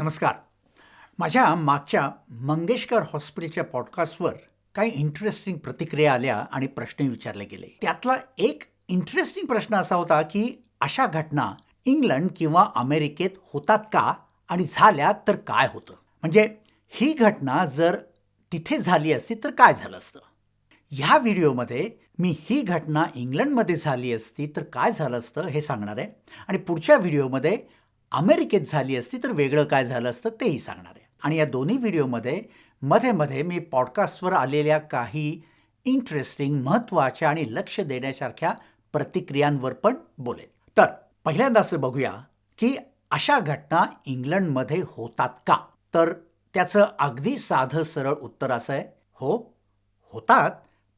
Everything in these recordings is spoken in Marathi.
नमस्कार. माझ्या मागच्या मंगेशकर हॉस्पिटलच्या पॉडकास्टवर काही इंटरेस्टिंग प्रतिक्रिया आल्या आणि प्रश्न विचारले गेले. त्यातला एक इंटरेस्टिंग प्रश्न असा होता की अशा घटना इंग्लंड किंवा अमेरिकेत होतात का आणि झाल्या तर काय होतं? म्हणजे ही घटना जर तिथे झाली असती तर काय झालं असतं? ह्या व्हिडिओमध्ये मी ही घटना इंग्लंडमध्ये झाली असती तर काय झालं असतं हे सांगणार आहे. आणि पुढच्या व्हिडिओमध्ये अमेरिकेत झाली असती तर वेगळं काय झालं असतं तेही सांगणार आहे. आणि या दोन्ही व्हिडिओमध्ये मध्ये मध्ये मी पॉडकास्टवर आलेल्या काही इंटरेस्टिंग महत्त्वाच्या आणि लक्ष देण्यासारख्या प्रतिक्रियांवर पण बोलेल तर पहिल्यांदा असं बघूया की अशा घटना इंग्लंडमध्ये होतात का? तर त्याचं अगदी साधं सरळ उत्तर असं आहे. हो होतात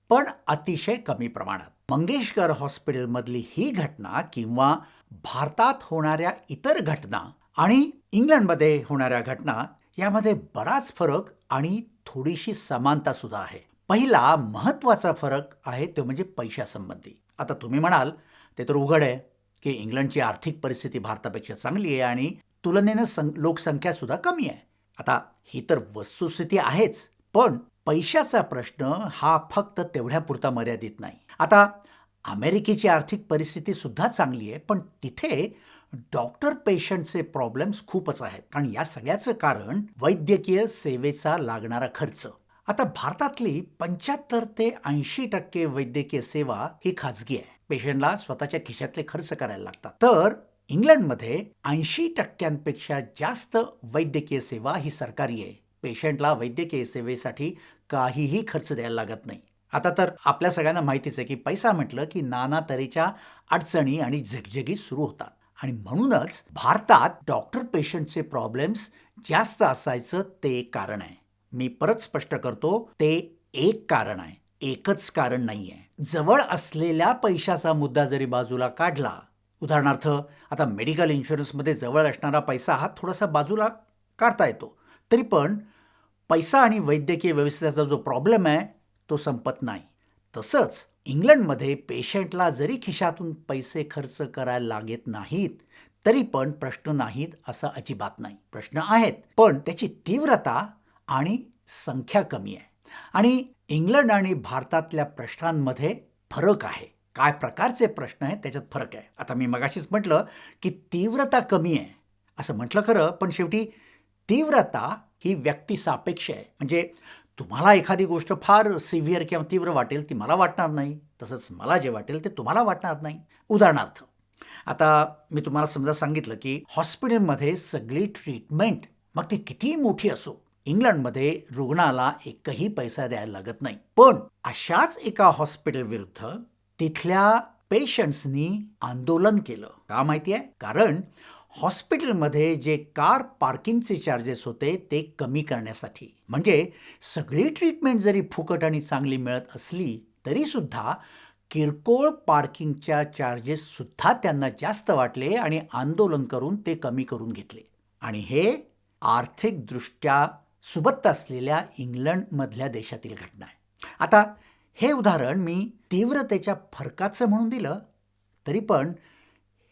पण अतिशय कमी प्रमाणात. मंगेशकर हॉस्पिटलमधली ही घटना किंवा भारतात होणाऱ्या इतर घटना आणि इंग्लंडमध्ये होणाऱ्या घटना यामध्ये बराच फरक आणि थोडीशी समानता सुद्धा आहे. पहिला महत्त्वाचा फरक आहे तो म्हणजे पैशासंबंधी. आता तुम्ही म्हणाल ते तर उघड आहे की इंग्लंडची आर्थिक परिस्थिती भारतापेक्षा चांगली आहे आणि तुलनेनं सं लोकसंख्या सुद्धा कमी आहे. आता ही तर वस्तुस्थिती आहेच पण पैशाचा प्रश्न हा फक्त तेवढ्यापुरता मर्यादित नाही. आता अमेरिकेची आर्थिक परिस्थिती सुद्धा चांगली आहे पण तिथे डॉक्टर पेशंटचे प्रॉब्लेम्स खूपच आहेत. कारण या सगळ्याचं कारण वैद्यकीय सेवेचा लागणारा खर्च. आता भारतातली पंच्याहत्तर ते ऐंशी टक्के वैद्यकीय सेवा ही खाजगी आहे. पेशंटला स्वतःच्या खिशातले खर्च करायला लागतात. तर इंग्लंडमध्ये ऐंशी टक्क्यांपेक्षा जास्त वैद्यकीय सेवा ही सरकारी आहे. पेशंटला वैद्यकीय सेवेसाठी काहीही खर्च द्यायला लागत नाही. आता तर आपल्या सगळ्यांना माहितीच आहे की पैसा म्हटलं की नाना तऱ्हेच्या अडचणी आणि झगझगी सुरू होतात. आणि म्हणूनच भारतात डॉक्टर पेशंटचे प्रॉब्लेम्स जास्त असायचं ते एक कारण आहे. मी परत स्पष्ट करतो ते एक कारण आहे. एकच कारण नाही आहे. जवळ असलेल्या पैशाचा मुद्दा जरी बाजूला काढला उदाहरणार्थ आता मेडिकल इन्शुरन्समध्ये जवळ असणारा पैसा हा थोडासा बाजूला काढता येतो. तरी पण पैसा आणि वैद्यकीय व्यवस्थेचा जो प्रॉब्लेम आहे तो संपत नाही. तसंच इंग्लंडमध्ये पेशंटला जरी खिशातून पैसे खर्च करायला लागत नाहीत तरी पण प्रश्न नाहीत असं अजिबात नाही. प्रश्न आहेत पण त्याची तीव्रता आणि संख्या कमी आहे. आणि इंग्लंड आणि भारतातल्या प्रश्नांमध्ये फरक आहे. काय प्रकारचे प्रश्न आहेत त्याच्यात फरक आहे. आता मी मगाशीच म्हटलं की तीव्रता कमी आहे. असं म्हटलं खरं पण शेवटी तीव्रता ही व्यक्तिसापेक्ष आहे. म्हणजे तुम्हाला एखादी गोष्ट फार सिव्हिअर किंवा तीव्र वाटेल ती मला वाटणार नाही. तसंच मला जे वाटेल ते तुम्हाला वाटणार नाही. उदाहरणार्थ आता मी तुम्हाला समजा सांगितलं की हॉस्पिटलमध्ये सगळी ट्रीटमेंट मग ती कितीही मोठी असो इंग्लंडमध्ये रुग्णाला एकही पैसा द्यायला लागत नाही. पण अशाच एका हॉस्पिटल विरुद्ध तिथल्या पेशंट्सनी आंदोलन केलं. का माहिती आहे? कारण हॉस्पिटलमध्ये जे कार पार्किंगचे चार्जेस होते ते कमी करण्यासाठी. म्हणजे सगळी ट्रीटमेंट जरी फुकट आणि चांगली मिळत असली तरीसुद्धा किरकोळ पार्किंगच्या चार्जेस सुद्धा त्यांना जास्त वाटले आणि आंदोलन करून ते कमी करून घेतले. आणि हे आर्थिकदृष्ट्या सुबत्त असलेल्या इंग्लंडमधल्या देशातील घटना आहे. आता हे उदाहरण मी तीव्रतेच्या फरकाचं म्हणून दिलं तरी पण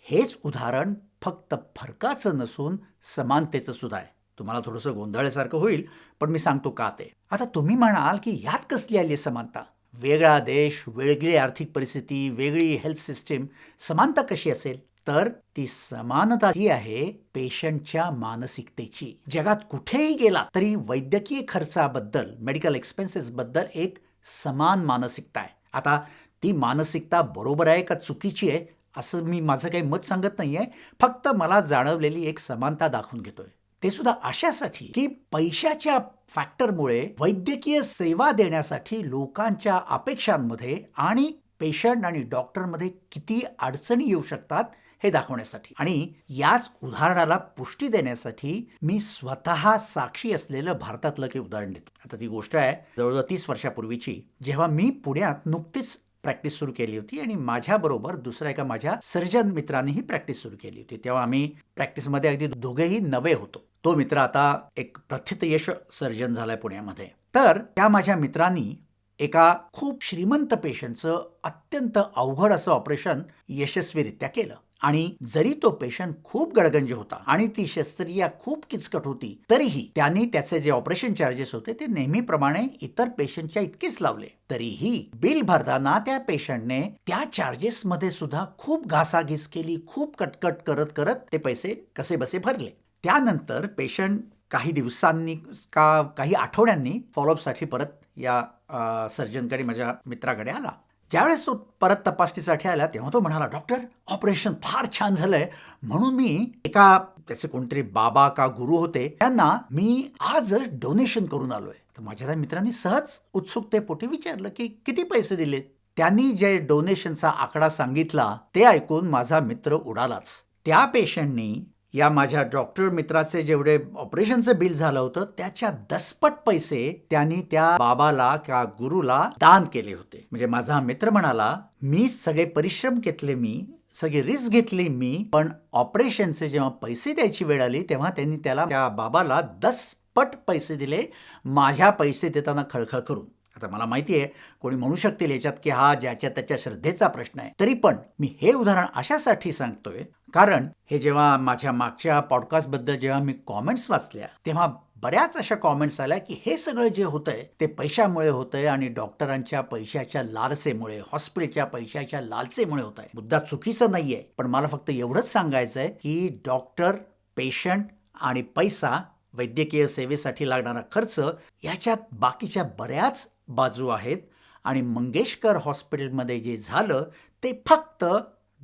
हेच उदाहरण फक्त फरकाचं नसून समानतेचं सुद्धा आहे. तुम्हाला थोडंसं गोंधळल्यासारखं होईल पण मी सांगतो का ते? आता तुम्ही म्हणाल की यात कसली आली आहे समानता? वेगळा देश वेगळी आर्थिक परिस्थिती वेगळी हेल्थ सिस्टीम समानता कशी असेल? तर ती समानता ही आहे पेशंटच्या मानसिकतेची. जगात कुठेही गेला तरी वैद्यकीय खर्चाबद्दल मेडिकल एक्सपेन्सेस बद्दल एक समान मानसिकता आहे. आता ती मानसिकता बरोबर आहे का चुकीची आहे? असं मी माझं काही मत सांगत नाही आहे फक्त मला जाणवलेली एक समानता दाखवून घेतोय. ते सुद्धा अशासाठी की पैशाच्या फॅक्टरमुळे वैद्यकीय सेवा देण्यासाठी लोकांच्या अपेक्षांमध्ये आणि पेशंट आणि डॉक्टरमध्ये किती अडचणी येऊ शकतात हे दाखवण्यासाठी आणि याच उदाहरणाला पुष्टी देण्यासाठी मी स्वतः साक्षी असलेलं भारतातलं काही उदाहरण देतो. आता ती गोष्ट आहे जवळजवळ तीस वर्षापूर्वीची जेव्हा मी पुण्यात नुकतीच प्रॅक्टिस सुरू केली होती आणि माझ्याबरोबर दुसऱ्या एका माझ्या सर्जन मित्रांनीही प्रॅक्टिस सुरू केली होती. तेव्हा आम्ही प्रॅक्टिसमध्ये अगदी दोघेही नवे होतो. तो मित्र आता एक प्रथित यश सर्जन झालाय पुण्यामध्ये. तर त्या माझ्या मित्रांनी एका खूप श्रीमंत पेशंटचं अत्यंत अवघड असं ऑपरेशन यशस्वीरित्या केलं. आणि जरी तो पेशंट खूप गडगंज होता आणि ती शस्त्रक्रिया खूप किचकट होती तरीही त्यांनी त्याचे जे ऑपरेशन चार्जेस होते ते नेहमीप्रमाणे इतर पेशंटच्या इतकेच लावले. तरीही बिल भरताना त्या पेशंटने त्या चार्जेस मध्ये सुद्धा खूप घासाघीस केली खूप कटकट करत करत ते पैसे कसे बसे भरले. त्यानंतर पेशंट काही दिवसांनी का काही आठवड्यांनी फॉलोअपसाठी परत या सर्जनकडे माझ्या मित्राकडे आला. ज्यावेळेस तो परत तपासणीसाठी आला तेव्हा तो म्हणाला डॉक्टर ऑपरेशन फार छान झालंय. म्हणून मी एका त्याचे कोणतरी बाबा का गुरु होते त्यांना मी आजच डोनेशन करून आलोय. तर माझ्या त्या मित्रांनी सहज उत्सुकतेपोटी विचारलं की किती पैसे दिले? त्यांनी जे डोनेशनचा आकडा सांगितला ते ऐकून माझा मित्र उडालाच. त्या पेशंटनी या माझ्या डॉक्टर मित्राचे जेवढे ऑपरेशनचं बिल झालं होतं त्याच्या दसपट पैसे त्यांनी त्या बाबाला किंवा गुरुला दान केले होते. म्हणजे माझा मित्र म्हणाला मी सगळे परिश्रम घेतले मी सगळी रिस्क घेतली मी पण ऑपरेशनचे जेव्हा पैसे द्यायची वेळ आली तेव्हा त्यांनी त्याला त्या बाबाला दसपट पैसे दिले माझ्या पैसे देताना खळखळ करून. आता मला माहिती आहे कोणी म्हणू शकतील याच्यात की हा ज्याच्या त्याच्या श्रद्धेचा प्रश्न आहे. तरी पण मी हे उदाहरण अशासाठी सांगतोय कारण हे जेव्हा माझ्या मागच्या पॉडकास्टबद्दल जेव्हा मी कॉमेंट्स वाचल्या तेव्हा बऱ्याच अशा कॉमेंट्स आल्या की हे सगळं जे होतंय ते पैशामुळे होतंय आणि डॉक्टरांच्या पैशाच्या लालसेमुळे हॉस्पिटलच्या पैशाच्या लालसेमुळे होत आहे मुद्दा चुकीचा नाहीये पण मला फक्त एवढंच सांगायचं आहे की डॉक्टर पेशंट आणि पैसा वैद्यकीय सेवेसाठी लागणारा खर्च याच्यात बाकीच्या बऱ्याच बाजू आहेत आणि मंगेशकर हॉस्पिटलमध्ये जे झालं ते फक्त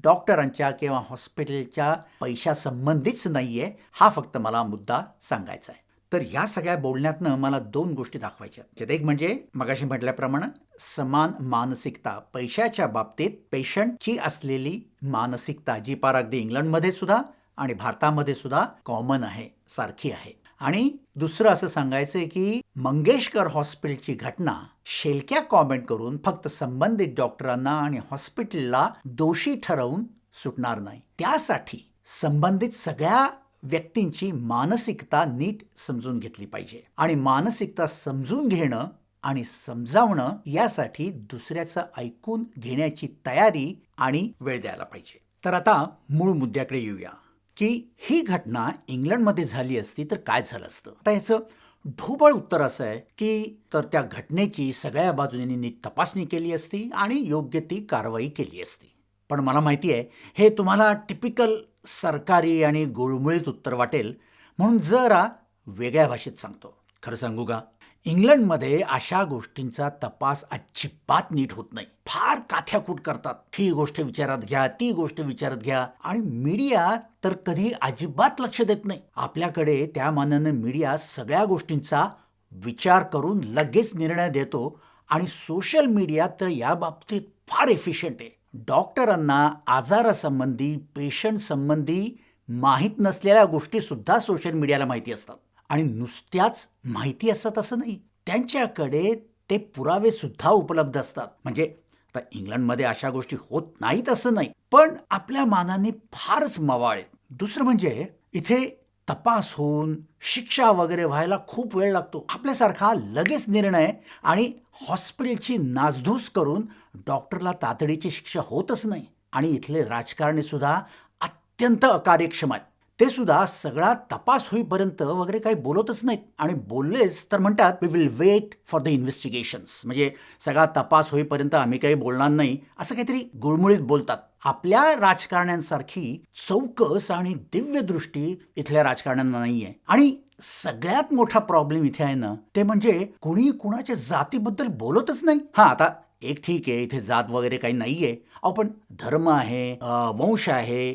डॉक्टरांच्या किंवा हॉस्पिटलच्या पैशासंबंधीच नाही आहे हा फक्त मला मुद्दा सांगायचा आहे. तर या सगळ्या बोलण्यातनं मला दोन गोष्टी दाखवायच्या आहेत. एक म्हणजे मगाशी म्हटल्याप्रमाणे समान मानसिकता. पैशाच्या बाबतीत पेशंटची असलेली मानसिकता जी पार अगदी इंग्लंडमध्ये सुद्धा आणि भारतामध्ये सुद्धा कॉमन आहे सारखी आहे. आणि दुसरं असं सांगायचंय की मंगेशकर हॉस्पिटलची घटना शेलक्या कॉमेंट करून फक्त संबंधित डॉक्टरांना आणि हॉस्पिटलला दोषी ठरवून सुटणार नाही. त्यासाठी संबंधित सगळ्या व्यक्तींची मानसिकता नीट समजून घेतली पाहिजे. आणि मानसिकता समजून घेणं आणि समजावणं यासाठी दुसऱ्याचं ऐकून घेण्याची तयारी आणि वेळ द्यायला पाहिजे. तर आता मूळ मुद्द्याकडे येऊया. की ही घटना इंग्लंडमध्ये झाली असती तर काय झालं असतं? आता याचं ढोबळ उत्तर असं आहे की तर त्या घटनेची सगळ्या बाजूने नीट तपासणी केली असती आणि योग्य ती कारवाई केली असती. पण मला माहिती आहे हे तुम्हाला टिपिकल सरकारी आणि गुळमुळीत उत्तर वाटेल म्हणून जरा वेगळ्या भाषेत सांगतो. खरं सांगू का? इंग्लंडमध्ये अशा गोष्टींचा तपास अजिबात नीट होत नाही. फार काथ्याकूट करतात. ही गोष्ट विचारात घ्या ती गोष्ट विचारात घ्या. आणि मीडिया तर कधी अजिबात लक्ष देत नाही. आपल्याकडे त्या मानानं मीडिया सगळ्या गोष्टींचा विचार करून लगेच निर्णय देतो आणि सोशल मीडिया तर या बाबतीत फार एफिशियंट आहे. डॉक्टरांना आजारासंबंधी पेशंट संबंधी माहीत नसलेल्या गोष्टी सुद्धा सोशल मीडियाला माहिती असतात. आणि नुसत्याच माहिती असतात असं नाही. त्यांच्याकडे ते पुरावे सुद्धा उपलब्ध असतात. म्हणजे आता इंग्लंडमध्ये अशा गोष्टी होत नाहीत असं नाही. पण आपल्या मानाने फारच मवाळ आहेत. दुसरं म्हणजे इथे तपास होऊन शिक्षा वगैरे व्हायला खूप वेळ लागतो. आपल्यासारखा लगेच निर्णय आणि हॉस्पिटलची नासधूस करून डॉक्टरला तातडीची शिक्षा होतच नाही. आणि इथले राजकारणी सुद्धा अत्यंत अकार्यक्षम आहेत. ते सुद्धा सगळा तपास होईपर्यंत वगैरे काही बोलतच नाहीत. आणि बोललेच तर म्हणतात we will wait for the investigations म्हणजे सगळा तपास होईपर्यंत आम्ही काही बोलणार नाही असं काहीतरी गुळमुळीत बोलतात. आपल्या राजकारण्यांसारखी चौकस आणि दिव्य दृष्टी इथल्या राजकारण्यांना नाहीये. आणि सगळ्यात मोठा प्रॉब्लेम इथे आहे ना ते म्हणजे कुणी कुणाच्या जातीबद्दल बोलतच नाही. हा आता एक ठीक आहे इथे जात वगैरे काही नाहीये. अहो पण धर्म आहे वंश आहे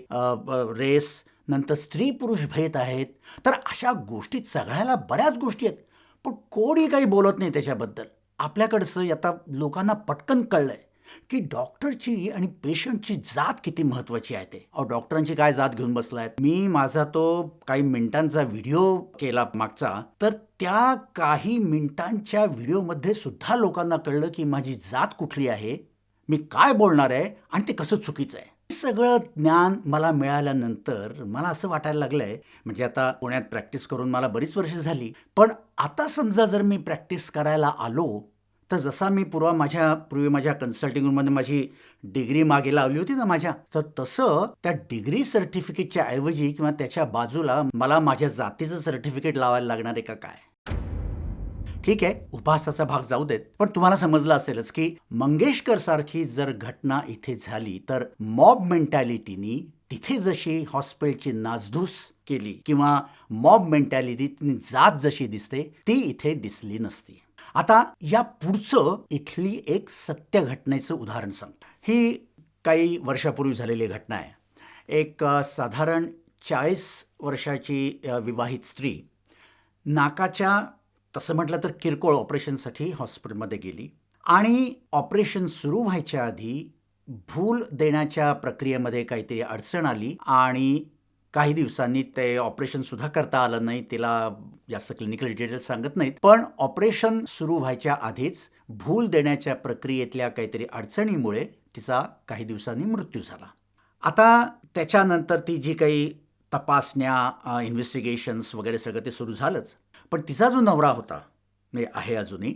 रेस नंतर स्त्री पुरुष भेद आहेत. तर अशा गोष्टीत सगळ्याला बऱ्याच गोष्टी आहेत. पण कोणी काही बोलत नाही त्याच्याबद्दल. आपल्याकडचं आता लोकांना पटकन कळलंय की डॉक्टरची आणि पेशंटची जात किती महत्वाची आहे ते. अहो डॉक्टरांची काय जात घेऊन बसलाय मी माझा तो काही मिनिटांचा व्हिडिओ केला मागचा. तर त्या काही मिनिटांच्या व्हिडिओमध्ये सुद्धा लोकांना कळलं की माझी जात कुठली आहे? मी काय बोलणार आहे? आणि ते कसं चुकीचं आहे? सगळं ज्ञान मला मिळाल्यानंतर मला असं वाटायला लागलंय म्हणजे आता पुण्यात प्रॅक्टिस करून मला बरीच वर्ष झाली पण आता समजा जर मी प्रॅक्टिस करायला आलो तर जसा मी पूर्वा माझ्या पूर्वी माझ्या कन्सल्टिंग रूममध्ये माझी डिग्री मागे लावली होती ना माझ्या तर तसं त्या डिग्री सर्टिफिकेटच्या ऐवजी किंवा त्याच्या बाजूला मला माझ्या जातीचं सर्टिफिकेट लावायला लागणार आहे का काय? ठीक आहे उपहासाचा भाग जाऊ देत. पण तुम्हाला समजलं असेलच की मंगेशकर सारखी जर घटना इथे झाली तर मॉब मेंटॅलिटीनी तिथे जशी हॉस्पिटलची नासधूस केली किंवा मॉब मेंटॅलिटीनी जात जशी दिसते ती इथे दिसली नसती. आता या पुढचं इथली एक सत्य घटनेचं उदाहरण सांग ही काही वर्षापूर्वी झालेली घटना आहे. एक साधारण चाळीस वर्षाची विवाहित स्त्री नाकाच्या तसं म्हटलं तर किरकोळ ऑपरेशनसाठी हॉस्पिटलमध्ये गेली. आणि ऑपरेशन सुरू व्हायच्या आधी भूल देण्याच्या प्रक्रियेमध्ये काहीतरी अडचण आली आणि काही दिवसांनी ते ऑपरेशन सुद्धा करता आलं नाही तिला जास्त क्लिनिकल डिटेल्स सांगत नाहीत. पण ऑपरेशन सुरू व्हायच्या आधीच भूल देण्याच्या प्रक्रियेतल्या काहीतरी अडचणीमुळे तिचा काही दिवसांनी मृत्यू झाला. आता त्याच्यानंतर ती जी काही तपासण्या इन्व्हेस्टिगेशन्स वगैरे सगळं ते सुरू झालंच. पण तिचा जो नवरा होता म्हणजे आहे अजूनही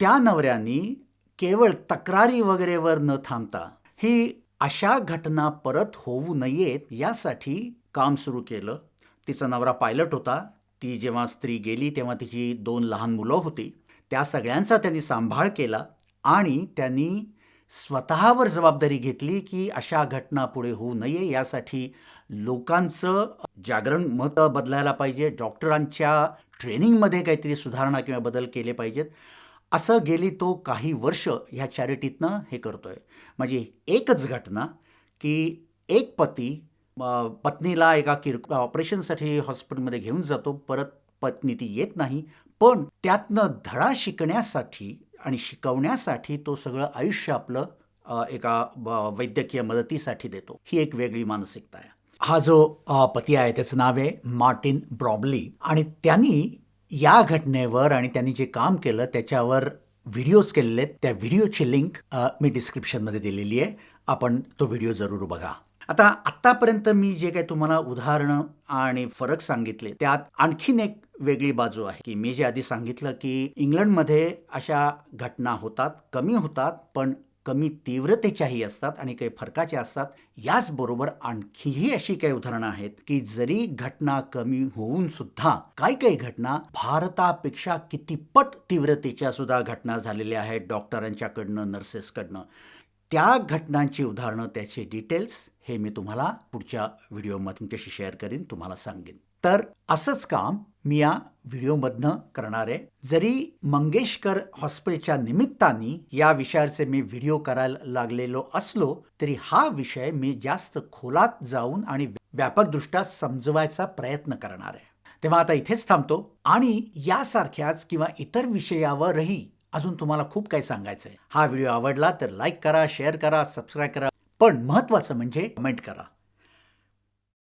त्या नवऱ्यानी केवळ तक्रारी वगैरेवर न थांबता ही अशा घटना परत होऊ नयेत यासाठी काम सुरू केलं. तिचा नवरा पायलट होता. ती जेव्हा स्त्री गेली तेव्हा तिची दोन लहान मुलं होती. त्या सगळ्यांचा त्यांनी सांभाळ केला आणि त्यांनी स्वतःवर जबाबदारी घेतली की अशा घटना पुढे होऊ नये यासाठी लोकांचं जागरण मत बदलायला पाहिजे. डॉक्टरांच्या ट्रेनिंगमध्ये काहीतरी सुधारणा किंवा बदल केले पाहिजेत. असं गेली तो काही वर्ष ह्या चॅरिटीतनं हे करतो आहे म्हणजे एकच घटना की एक पती पत्नीला एका किर ऑपरेशनसाठी हॉस्पिटलमध्ये घेऊन जातो. परत पत्नी ती येत नाही. पण त्यातनं धडा शिकण्यासाठी आणि शिकवण्यासाठी तो सगळं आयुष्य आपलं एका ब- वैद्यकीय मदतीसाठी देतो. ही एक वेगळी मानसिकता आहे. हा जो पती आहे त्याचं नाव आहे मार्टिन ब्रॉबली आणि त्यांनी या घटनेवर आणि त्यांनी जे काम केलं त्याच्यावर व्हिडिओज केलेले आहेत. त्या व्हिडिओची लिंक मी डिस्क्रिप्शनमध्ये दिलेली आहे. आपण तो व्हिडिओ जरूर बघा. आता आत्तापर्यंत मी जे काही तुम्हाला उदाहरणं आणि फरक सांगितले त्यात आणखीन एक वेगळी बाजू आहे की मी जे आधी सांगितलं की इंग्लंडमध्ये अशा घटना होतात कमी होतात पण कमी तीव्रतेच्याही असतात आणि काही फरकाच्या असतात. याचबरोबर आणखीही अशी काही उदाहरणं आहेत की जरी घटना कमी होऊन सुद्धा काही काही घटना भारतापेक्षा कितीपट तीव्रतेच्या सुद्धा घटना झालेल्या आहेत डॉक्टरांच्याकडनं नर्सेसकडनं. त्या घटनांची उदाहरणं त्याचे डिटेल्स हे मी तुम्हाला पुढच्या व्हिडिओमध्ये तुमच्याशी शेअर करीन तुम्हाला सांगेन. तर असंच काम मी या व्हिडिओमधनं करणार आहे. जरी मंगेशकर हॉस्पिटलच्या निमित्ताने या विषयाचे मी व्हिडिओ करायला लागलेलो असलो तरी हा विषय मी जास्त खोलात जाऊन आणि व्यापकदृष्ट्या समजवायचा प्रयत्न करणार आहे. तेव्हा आता इथेच थांबतो आणि यासारख्याच किंवा इतर विषयावरही अजून तुम्हाला खूप काही सांगायचं आहे हा व्हिडिओ आवडला तर लाईक करा शेअर करा सबस्क्राईब करा. पण महत्त्वाचं म्हणजे कमेंट करा.